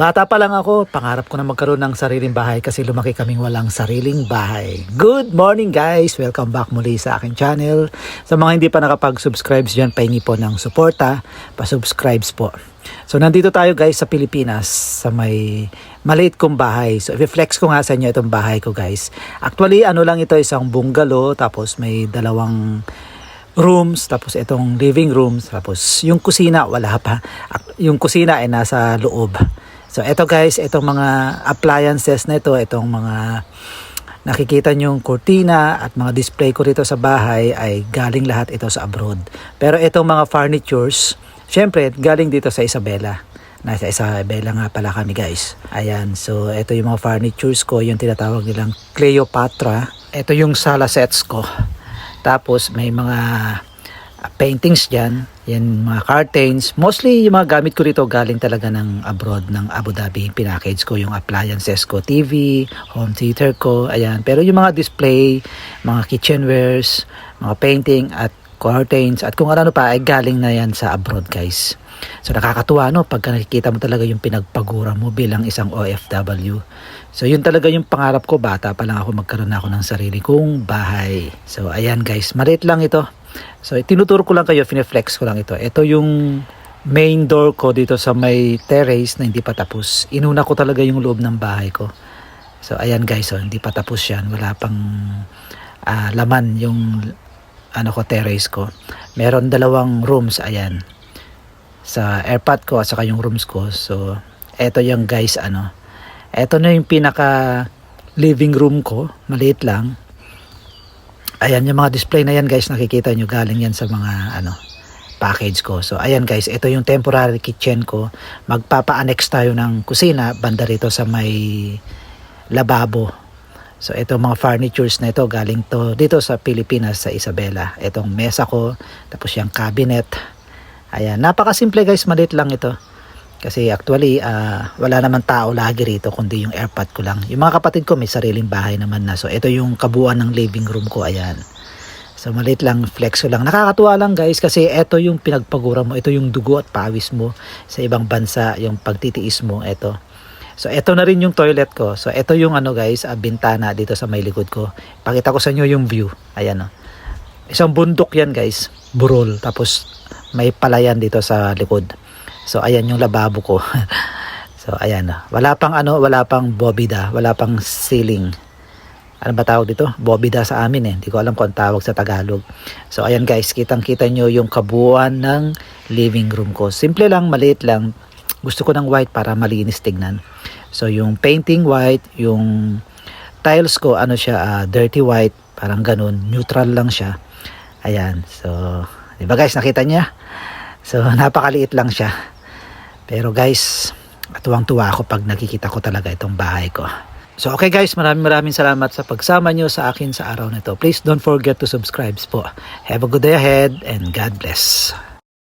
Bata pa lang ako, pangarap ko na magkaroon ng sariling bahay kasi lumaki kaming walang sariling bahay. Good morning guys! Welcome back muli sa aking channel. Sa mga hindi pa nakapag-subscribe dyan, pahingi po ng suporta, pa-subscribes po. So nandito tayo guys sa Pilipinas sa may maliit kong bahay. So i-flex ko nga sa inyo itong bahay ko guys. Actually ano lang ito isang bungalow tapos may dalawang rooms, tapos itong living rooms, tapos yung kusina, wala pa. Yung kusina ay nasa loob. So, eto guys, itong mga appliances na ito, itong mga nakikita nyong kurtina at mga display ko rito sa bahay ay galing lahat ito sa abroad. Pero itong mga furnitures, syempre, galing dito sa Isabela. Nasa Isabela nga pala kami guys. Ayan, so ito yung mga furnitures ko, yung tinatawag nilang Cleopatra. Ito yung sala sets ko. Tapos may mga paintings dyan, yan mga curtains. Mostly yung mga gamit ko rito galing talaga ng abroad, ng Abu Dhabi. Pinackage ko yung appliances ko, TV, home theater ko, ayan. Pero yung mga display, mga kitchenwares, mga painting at curtains at kung ano pa ay galing na yan sa abroad guys. So nakakatuwa no pagka nakikita mo talaga yung pinagpagura mo bilang isang OFW. So yun talaga yung pangarap ko bata pa lang ako magkaroon ako ng sarili kong bahay. So ayan guys, maliit lang ito. So tinuturo ko lang kayo, fine-flex ko lang ito. Ito yung main door ko dito sa may terrace na hindi pa tapos. Inuna ko talaga yung loob ng bahay ko. So ayan guys, so, hindi pa tapos yan. Wala pang ah, laman yung ano ko terrace ko. Meron dalawang rooms, ayan. Sa airpot ko at saka yung rooms ko. So eto yung guys ano. Eto na yung pinaka living room ko, maliit lang. Ayan yung mga display na yan guys, nakikita nyo galing yan sa mga ano package ko. So ayan guys, ito yung temporary kitchen ko. Magpapa-annex tayo ng kusina banda rito sa may lababo. So ito mga furnitures na ito galing to dito sa Pilipinas sa Isabela. Itong mesa ko, tapos yung cabinet. Ayan, napakasimple guys, maliit lang ito. Kasi actually, ah, wala naman tao lagi rito kundi yung airpot ko lang. Yung mga kapatid ko may sariling bahay naman na. So ito yung kabuuan ng living room ko, ayan. So maliit lang, flex ko lang. Nakakatuwa lang guys kasi ito yung pinagpagura mo, ito yung dugo at pawis mo sa ibang bansa, yung pagtitiis mo, ito. So ito na rin yung toilet ko. So ito yung ano guys, ah, bintana dito sa may likod ko. Pakita ko sa inyo yung view. Ayan oh. Isang bundok yan guys, burol. Tapos may palayan dito sa likod. So ayan yung lababo ko. so ayan. Wala pang ano, wala pang bobida, wala pang ceiling. Ano ba tawag dito? Bobida sa amin eh. Hindi ko alam kung tawag sa Tagalog. So ayan guys, kitang-kita nyo yung kabuuan ng living room ko. Simple lang, maliit lang. Gusto ko ng white para malinis tignan. So yung painting white, yung tiles ko ano siya, ah, dirty white, parang ganun, neutral lang siya. Ayan. So, 'di ba guys, nakita niya? So napakaliit lang siya. Pero guys, tuwang-tuwa ako pag nakikita ko talaga itong bahay ko. So okay guys, maraming maraming salamat sa pagsama nyo sa akin sa araw na ito. Please don't forget to subscribe po. Have a good day ahead and God bless.